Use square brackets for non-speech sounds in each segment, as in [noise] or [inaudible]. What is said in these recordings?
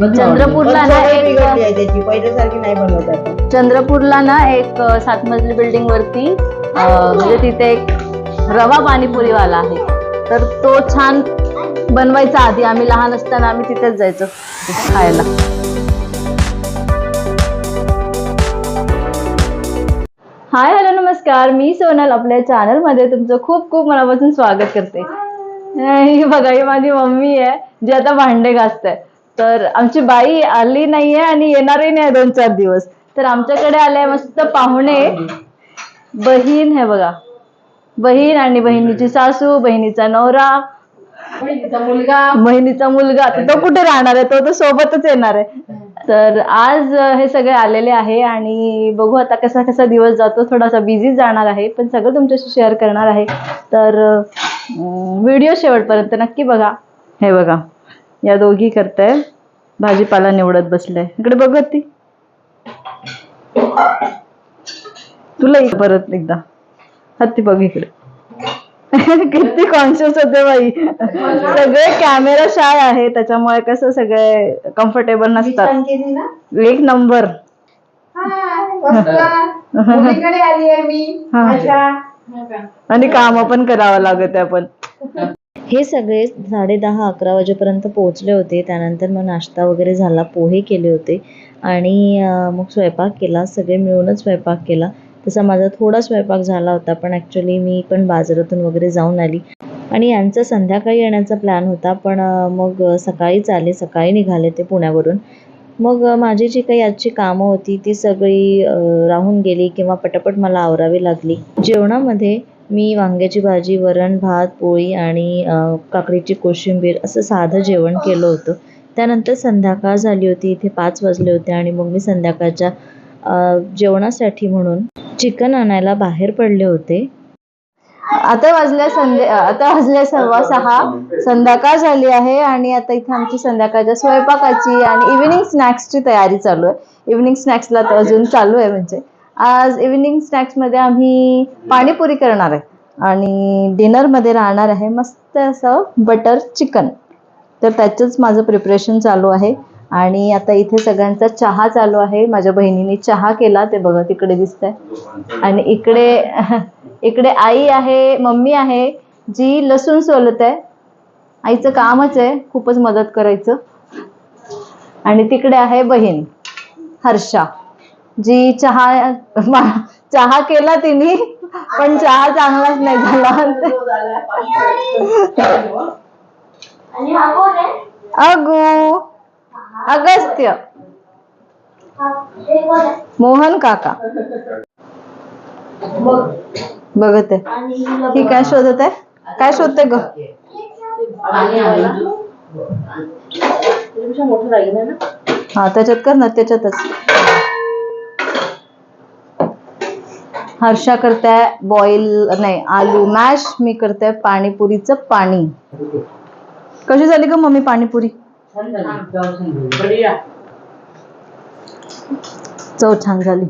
चंद्रपूरला ना एक बिघडली आहे त्याची पहिल्यासारखी नाही बनवत आता चंद्रपूरला ना एक सात मजली बिल्डिंग वरती अ, म्हणजे तिथे एक रवा पाणीपुरीवाला आहे तर तो छान बनवायचा आधी आम्ही लहान असताना आम्ही तिथेच जायचो खायला हाय हॅलो नमस्कार मी सोनल आपल्या चॅनलमध्ये तुमचं खूप खूप मनापासून स्वागत करते ही बघा ही माझी मम्मी आहे जी आता भांडे घासते तर आमची बाई आली नाहीये आणि येणारही नाही दोन चार दिवस. तर आमच्याकडे आले मस्त पाहुणे. बहीण हे बघा. बहीण आणि बहिणीची सासू बहिणीचा नवरा मुलगा. बहिणीचा मुलगा. तर तो कुठे राहणार आहे? तो तर सोबतच येणार आहे. तर आज हे सगळे आलेले आहे आणि बघू आता कसा कसा दिवस जातो. थोडासा बिझी जाणार आहे पण सगळं तुमच्याशी शेअर करणार आहे. तर व्हिडिओ शेवटपर्यंत नक्की बघा. हे बघा. या दोघी करताय. भाजीपाला निवडत बसले इकडे बघत ती. तुला परत एकदा. हत्ती बघ इकडे. [laughs] किती कॉन्शियस होते बाई. सगळे कॅमेरा शाय आहे. त्याच्यामुळे कसं सगळे कम्फर्टेबल नसतात. एक नंबर [laughs] आणि काम पण करावं लागत आहे पण [laughs] हे सगळे साडे दहा अकरा वाजेपर्यंत पोहोचले होते. त्यानंतर मग नाश्ता वगैरे झाला पोहे केले होते. आणि मग स्वयंपाक केला सगळे मिळूनच स्वयंपाक केला. तसा माझा थोडा स्वयंपाक झाला होता पण ॲक्च्युली मी पण बाजारातून वगैरे जाऊन आली. आणि यांचा संध्याकाळी येण्याचा प्लॅन होता पण मग सकाळीच आले सकाळी निघाले ते पुण्यावरून. मग माझी जी काही आजची कामं होती ती सगळी राहून गेली किंवा पटापट मला आवरावी लागली. जेवणामध्ये मी वांग्याची भाजी वरण भात पोळी आणि काकडीची कोशिंबीर असं साधं जेवण केलं होतं. त्यानंतर संध्याकाळ झाली होती इथे पाच वाजले होते आणि मग मी संध्याकाळच्या जेवणासाठी म्हणून चिकन आणायला बाहेर पडले होते. आता वाजल्या संध्या आता वाजल्या सव्वा सहा. संध्याकाळ झाली आहे आणि आता इथे आमची संध्याकाळच्या स्वयंपाकाची आणि इव्हिनिंग स्नॅक्सची तयारी चालू आहे. इव्हिनिंग स्नॅक्सला तर अजून चालू आहे म्हणजे. आज इव्हिनिंग स्नॅक्समध्ये आम्ही पाणीपुरी करणार आहे. आणि डिनरमध्ये राहणार आहे मस्त असं बटर चिकन तर त्याचंच माझं प्रिपरेशन चालू आहे. आणि आता इथे सगळ्यांचा चहा चालू आहे. माझ्या बहिणीने चहा केला ते बघा तिकडे दिसतंय. आणि इकडे [laughs] इकडे आई आहे मम्मी आहे जी लसूण सोलत आहे. आईचं कामच आहे खूपच मदत करायचं. आणि तिकडे आहे बहीण हर्षा. जी चहा चहा केला तिने पण चहा चांगलाच नाही झाला. अगो अगस्त्य. मोहन काका. बघत. आहे ही काय शोधत आहे? काय शोधते ग? हा त्याच्यात कर ना त्याच्यातच. हर्षा करताय बॉईल नाही आलू मॅश मी करते पाणीपुरीचं पाणी. कशी झाली ग मम्मी पाणीपुरी? चव छान झाली.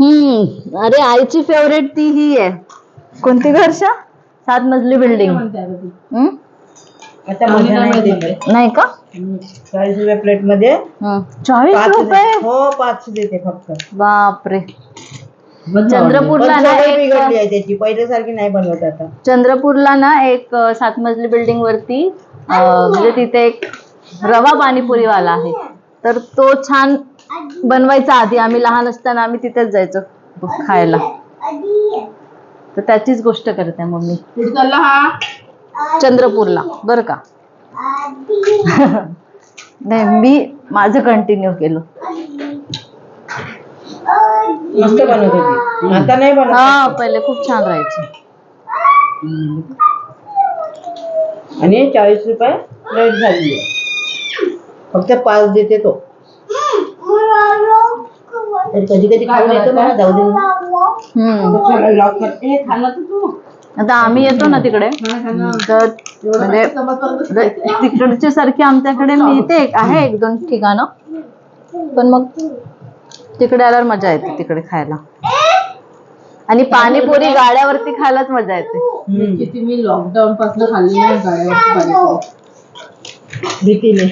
हम्म अरे आईची फेवरेट ती ही आहे. कोणती घरच्या सात मजली बिल्डिंग हम्म? नाही का? चाळीस रुपये प्लेटमध्ये. चाळीस रुपये? हो पाच देते फक्त. बापरे. चंद्रपूरला ना सवय एक बिघडली आहे त्याची. पहिल्यासारखी नाही बनवत आता. चंद्रपूरला ना एक अ, सात मजली बिल्डिंग वरती अ, म्हणजे तिथे एक रवा पाणीपुरीवाला आहे. तर तो छान बनवायचा आधी. आम्ही लहान असताना आम्ही तिथेच जायचो खायला. तर त्याचीच गोष्ट करते मम्मी. कुठे चालला हा. चंद्रपूरला. बर का? [laughs] नाही मी माझं कंटिन्यू केलं. मस्त बनवत होती आता नाही बनवत. हा पहिले खूप छान राहायचे. आणि चाळीस रुपये प्लेट झाली. फक्त पाच देते तो. कधी कधी खाऊन येतो मला जाऊ दे. हम्म. लॉक करते. ए खाल्ला तर तू आता आम्ही येतो ना तिकडे. तर म्हणजे तिकडच्या सारखी आमच्याकडे मिळते एक आहे एक दोन ठिकाणं. पण मग तिकडे आल्यावर मजा येते तिकडे खायला. आणि पाणीपुरी गाड्यावरती खायलाच मजा येते. किती मी लॉकडाऊन पासून खाल्ली नाही भीतीने.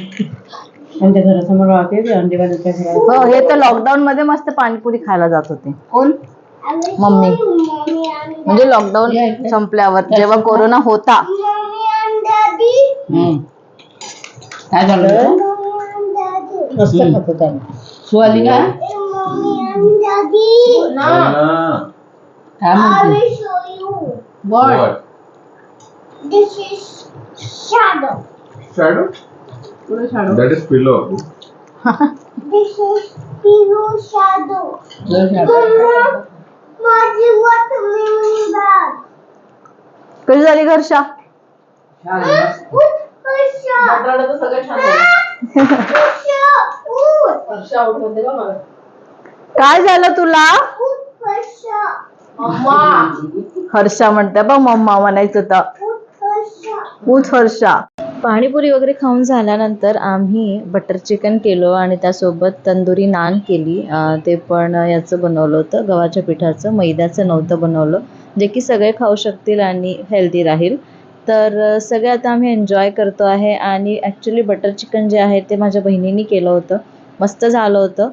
त्यांच्या घरासमोर राहते अंडेवाल्याच्या घरात. हो हे तर लॉकडाऊन मध्ये मस्त पाणीपुरी खायला जात होते. कोण? मम्मी. म्हणजे लॉकडाऊन संपल्यावर जेव्हा कोरोना होता. हम्म. काय झालं? मस्त खात होता सुवाली का? काय म्हणते What? This is shadow. Shadow? What is shadow? That is pillow. [laughs] This is pillow shadow. Mama, माझी watermelon bag. कशी झाली घरशा उठ, वर्षा. बटाटा तर सगळं छान [laughs] झालं. वर्षा, उठ. वर्षा out होते का मला? काय झालं तुला? हर्षा म्हणते बघ मम्मा म्हणायचं तर. उठ, हर्षा. पाणीपुरी वगैरे खाऊन झाल्यानंतर आम्ही बटर चिकन केलं आणि त्यासोबत तंदुरी नान केली. ते पण याचं बनवलं होतं गव्हाच्या पिठाचं मैद्याचं नव्हतं बनवलं. जे की सगळे खाऊ शकतील आणि हेल्दी राहील. तर सगळे आता आम्ही एन्जॉय करतो आहे आणि ॲक्च्युली बटर चिकन जे आहे ते माझ्या बहिणीने केलं होतं. मस्त झालं होतं.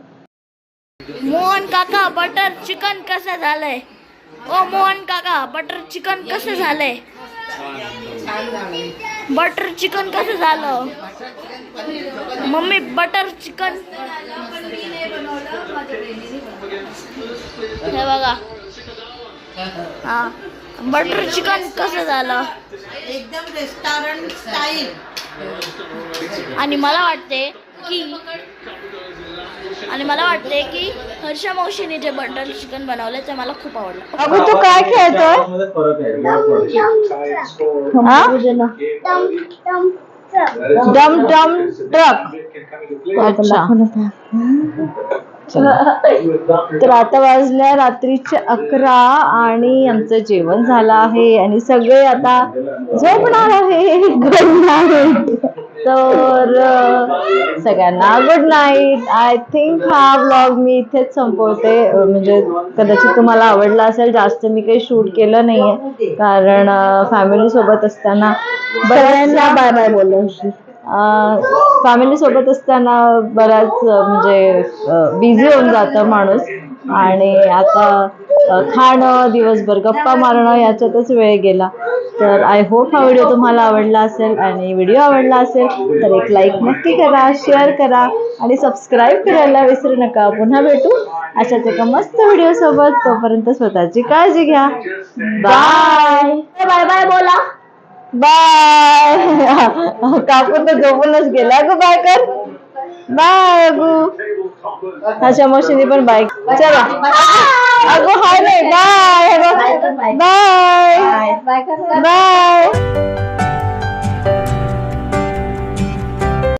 मोहन काका बटर चिकन कसं झालंय? ओ मोहन काका बटर चिकन कसं झालंय? बटर चिकन कसं झालं? मम्मी बटर चिकन हे बघा. हा. बटर चिकन कसं झालं? एकदम रेस्टॉरंट स्टाईल आणि मला वाटते की आणि मला वाटते की हर्षा मावशीने जे बटर चिकन बनवलं ते मला खूप आवडलं. अगं तू काय खेळतोय. हा. डम डम ट्रक. अच्छा तर आता वाजल्या रात्रीचे अकरा आणि आमचं जेवण झालं आहे आणि सगळे आता झोपणार आहे तर सगळ्यांना गुड नाईट आय थिंक हा ब्लॉग मी इथेच संपवते. म्हणजे कदाचित तुम्हाला आवडला असेल. जास्त मी काही शूट केलं नाहीये. कारण फॅमिली सोबत असताना बऱ्याचदा बाय बाय बोललो फॅमिली सोबत असताना बराच म्हणजे बिझी होऊन जातं माणूस. आणि आता खाणं दिवसभर गप्पा मारणं याच्यातच वेळ गेला. तर आय होप हा व्हिडिओ तुम्हाला आवडला असेल आणि व्हिडिओ आवडला असेल तर एक लाईक नक्की करा शेअर करा आणि सबस्क्राईब करायला विसरू नका. पुन्हा भेटू अशाच एका मस्त व्हिडिओ सोबत. तोपर्यंत स्वतःची काळजी घ्या. बाय बाय बाय बोला. बाय [laughs] काकू तर झोपूनच गेला ग बाय कर बाय अगू. अशा मशीनी पण बाय चला. अगो hi bye bye bye bye